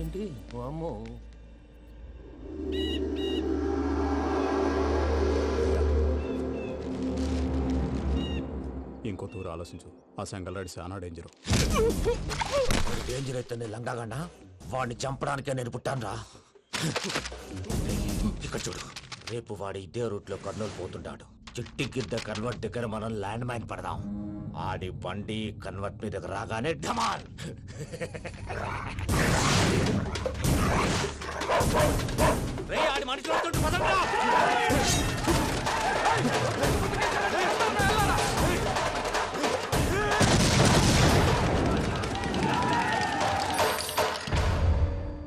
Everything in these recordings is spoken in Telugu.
ఏంటి వామ్మో. ఇంకో తూరు ఆలోచించు. ఆ సంగల్రాడి చాలా డేంజర్ డేంజర్ అయితే లంగాగండ వాడిని చంపడానికే నేను పుట్టాను రా ఇక్కడ చూడు. రేపు వాడు ఇదే రూట్లో కర్నూలు పోతుంటాడు. చిట్టి గిద్ద కన్వర్ట్ దగ్గర మనం ల్యాండ్ మైన్ పడదాం. ఆడి బండి కన్వర్ట్ మీద రాగానే ఢమాన్! ఆడి మనుషులు వస్తుంటే పదండ్రా.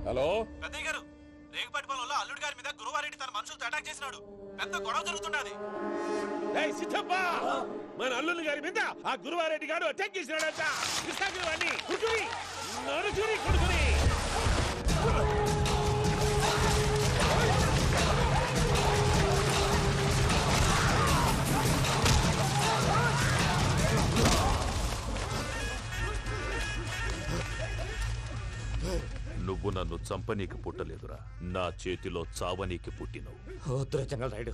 హలో? పెద్దయ్య గారు రేగుపాటి పొలంలో అల్లుడి గారి మీద గురువారెడ్డి తన మనుషులతో అటాక్ చేసినాడు. పెద్ద గొడవ జరుగుతున్నది సిద్ధప్ప! మన అల్లుని గారి మీద ఆ గురువారెడ్డి గారు అటాక్ చేసినాడంట. కృష్ణాగిరి వాడిని కుడుకుని నడుచుని కుడుకుని. నువ్వు నన్ను చంపనీకి పుట్టలేదురా. నా చేతిలో చావనీకి పుట్టినవు. రైడ్.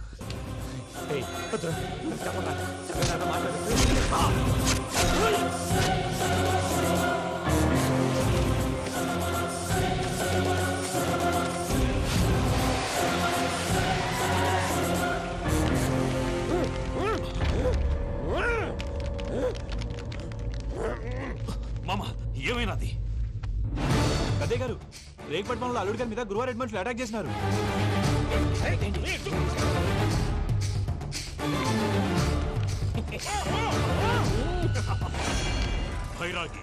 మామ ఏమైనాది? పెద్దయ్య గారు రేగుపాటి పొలంలో అల్లుడి గారి మీద గురువారెడ్డి మనుషులు అటాక్ చేసినారు. భైరాగి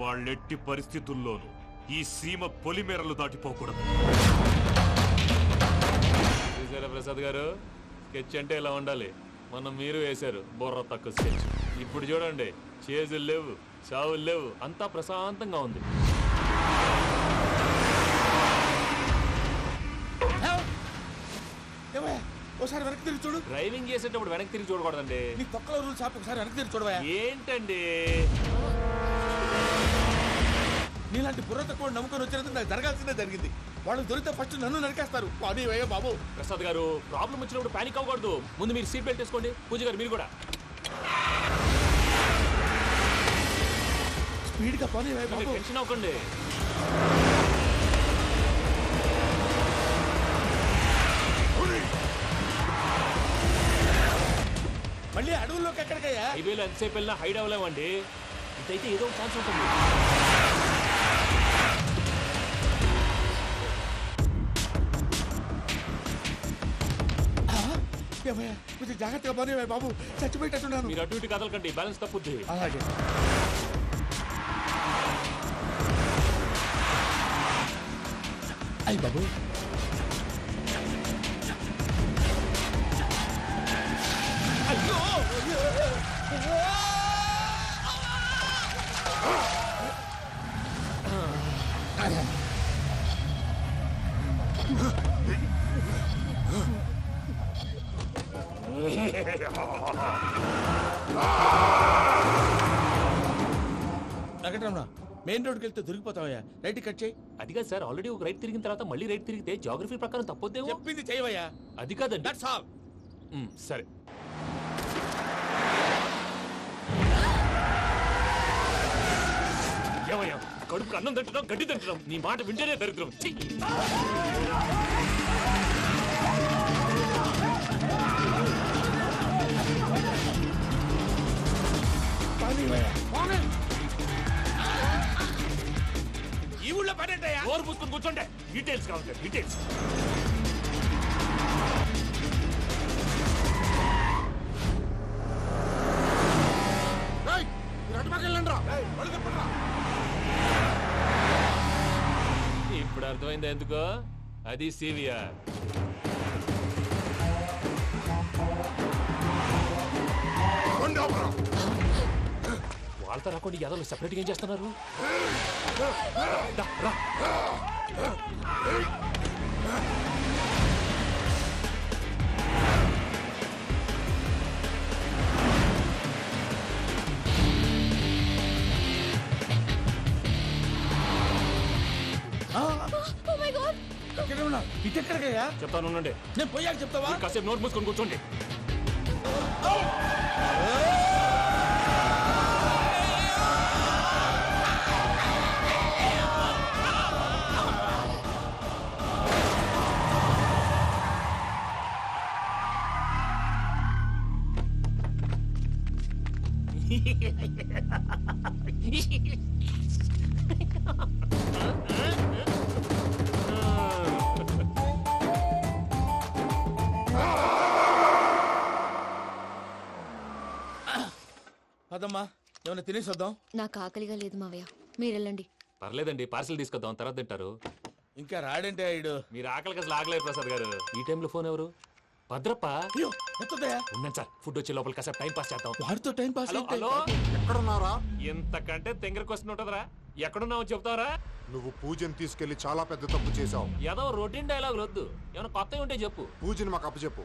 వాళ్ళెట్టి పరిస్థితుల్లోనూ ఈ సీమ పొలిమేరలు దాటిపోకూడదు. చూసారా ప్రసాద్ గారు? స్కెచ్ అంటే ఇలా ఉండాలి. మనం మీరు వేశారు బుర్ర తక్కువ స్కెచ్. ఇప్పుడు చూడండి చేజులు లేవు చావులు లేవు అంతా ప్రశాంతంగా ఉంది. ఏమయ్యా ఒకసారి వెనక్కి తిరిగి చూడు. డ్రైవింగ్ చేసేటప్పుడు వెనక్కి తిరిగి చూడకూడదండి. నీ తొక్కలో రూల్స్ ఆపి ఒకసారి వెనక్కి తిరిగి చూడవయ్యా. ఏంటండి? నీలాంటి బుర్ర తక్కువ నమ్ముకొని వచ్చినందుకు నాకు జరగాల్సిందే జరిగింది. వాళ్ళు దొరికితే ఫస్ట్ నన్ను నరికేస్తారు. పానీ వయ్యా బాబు. ప్రసాద్ గారు ప్రాబ్లం వచ్చినప్పుడు పానిక్ అవ్వకూడదు. ముందు మీరు సీట్ బెల్ట్ వేసుకోండి. పూజ గారు మీరు కూడా. స్పీడ్గా పానీ బాబు. టెన్షన్ అవ్వకండి. మళ్ళీ అడవుల్లోకి ఎక్కడికయ్యా? హైవేలో ఎంతసేపు వెళ్ళినా హైడ్ అవ్వలేమండి. ఇదైతే ఏదో ఛాన్స్ ఉంటుంది. జాగ్రత్తగా పానీ బాబు. చచ్చిపోయేటట్టున్నాను. మీరు అటు ఇటు కదలకండి బ్యాలెన్స్ తప్పుద్ది. అలాగే. అయ్యి బాబు మెయిన్ రోడ్కి వెళ్తే దొరికిపోతావయ్యా. రైట్ కట్ చేయి. అది కాదు సార్ ఆల్రెడీ ఒక రైట్ తిరిగిన తర్వాత మళ్ళీ రైట్ తిరిగితే జాగ్రఫీ ప్రకారం తప్పొద్దేమో? చెప్పింది చేయవయ్యా. అది కాదండి. దట్స్ ఆల్ మ్, సరే. ఏమయ్యా కడుపు అన్నం తింటున్నాం గడ్డి తింటున్నాం నీ మాట వింటేనే దరిద్రం. ఛీ! నోరు మూసుకొని కూర్చోండి. డీటెయిల్స్ కావాలి డీటెయిల్స్ ఇప్పుడు అర్థమైంది ఎందుకో? అది సివిఆర్ వాళ్ళతో రాకుండా యాదవ్ సెపరేట్గా ఏం చేస్తున్నారు? ఉన్నా? ఎక్కడికయ్యా? చెప్తాను ఉండండి. నేను పోయాక చెప్తావా? కాసేపు నోట్ మూసుకొని కూర్చోండి. పదమ్మా ఏమైనా తినేసి వద్దాం? నాకు ఆకలిగా లేదు మావయ్య. మీరు వెళ్ళండి పర్లేదండి పార్సిల్ తీసుకొద్దాం తర్వాత తింటారు. ఇంకా రాడంటే ఆయుడు మీరు ఆకలికి అసలు ఆగలేదు ప్రసాద్ గారు. ఈ టైంలో ఫోన్ ఎవరు? భద్రప్ప? అయ్యో ఎత్తదయ్యా ఉన్నాను సార్. ఫుడ్ వచ్చే లోపల కాసేపు టైం పాస్ చేద్దాం. వాడితో టైం పాస్ హలో అయితే హలో? ఎక్కడున్నారా ఇంతకంటే తెంగర క్వశ్చన్ ఉంటుందిరా. ఎక్కడున్నావు చెప్తావరా? నువ్వు పూజని తీసుకెళ్ళి చాలా పెద్ద తప్పు చేశావు. ఏదో రొటీన్ డైలాగ్ వద్దు ఏమైనా కొత్తవి ఉంటే చెప్పు. పూజని మాకు అప్పచెప్పు.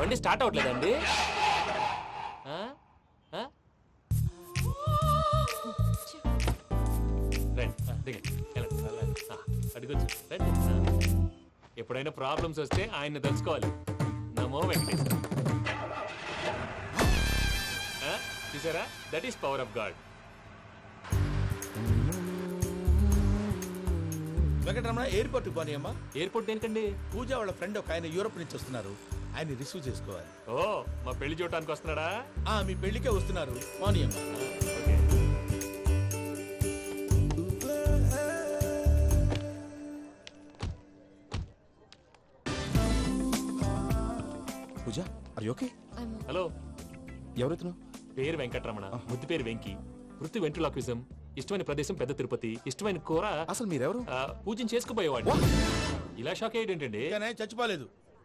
బండి స్టార్ట్ అడుగొచ్చు. ఆ. ఎప్పుడైనా ప్రాబ్లమ్స్ వస్తే ఆయన్ని తెలుసుకోవాలి నమో వెంకటేశ్వర? చూసారా? That is power of God Venkataramana ఎయిర్పోర్ట్కి పోనీ అమ్మా ఎయిర్పోర్ట్ దేనికండి పూజ వాళ్ళ ఫ్రెండ్ ఒక ఆయన యూరోప్ నుంచి వస్తున్నారు. ఆయన రిసీవ్ చేసుకోవాలి. ఓ మా పెళ్ళి చూడటానికి వస్తున్నాడా? ఆ మీ పెళ్ళికే వస్తున్నారు. ఓకే. పూజ అరే ఓకే హలో. ఎవరెత్తును పేరు వెంకటరమణ. ముద్దు పేరు వెంకి. వృత్తి వెంట్రులాక్విజం. ఇష్టమైన ప్రదేశం పెద్ద తిరుపతి. ఇష్టమైన కూర. అసలు మీరెవరు? ఆ, పూజను చేసుకుపోయేవాడు ఇలా షాక్ అయ్యేటండి కానీ చచ్చిపోలేదు.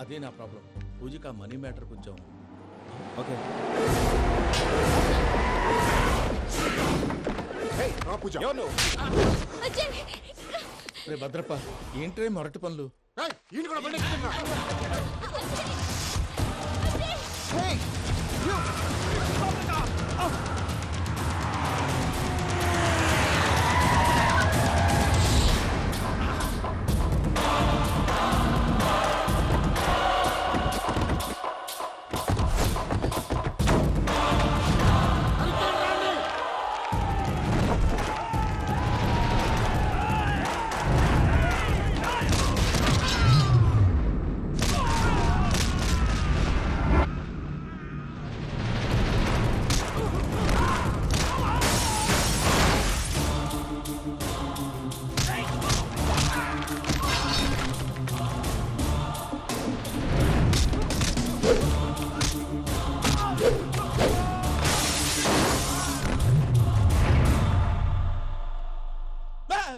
అదే నా ప్రాబ్లం. పూజకి ఆ మనీ మ్యాటర్ కొంచెం. ఓకే. రా పూజ. అజయ్ రే భద్రప్ప ఏంట్రే మొరటి పనులు? ఎక్కుతున్నా.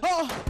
Oh!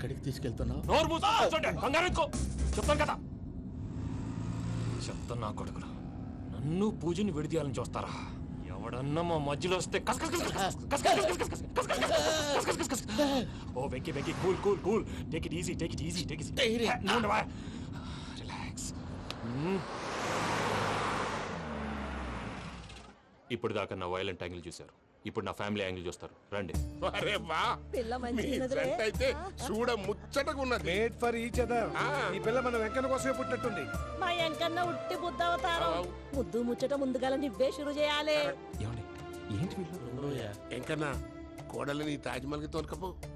ఎక్కడికి తీసుకెళ్తున్నావు నోరు. కంగారు ఎందుకు? చెప్తాను కదా చెప్తాను నా కొడుకులు నన్ను పూజని విడిదీయాలని చూస్తారా ఎవడన్నా మా మధ్యలో వస్తే కస్ కస్ కస్ కస్ కస్ కస్ కస్ కస్ కస్ కస్ కస్ కస్ కస్ కస్ కస్ కస్. ఓ Venky Venky cool cool cool take it easy take it easy take it relax ఇప్పుడు దాకా నా వైలెంట్ యాంగిల్ చూశారు ఇప్పుడు నా ఫ్యామిలీ యాంగిల్ చూస్తారు. రండి. అరే వా. పిల్ల మీ మంచిగున్నదిలే. జంట అయితే చూడ ముచ్చటగా ఉన్నది. మేడ్ ఫర్ ఈచ్ అదర్ ఈ పిల్ల మన వెంకన్న కోసమే పుట్టినట్టుంది. మా ఎంకన్న ఉట్టి బుద్ధ అవతారం. ముద్దు ముచ్చట ముందుగాల నువ్వే షురు చేయాలి. ఏమండి? ఏంటి వీళ్ళు? ఎంకన్నా కోడలిని తాజ్మహల్కి తోలుకపో.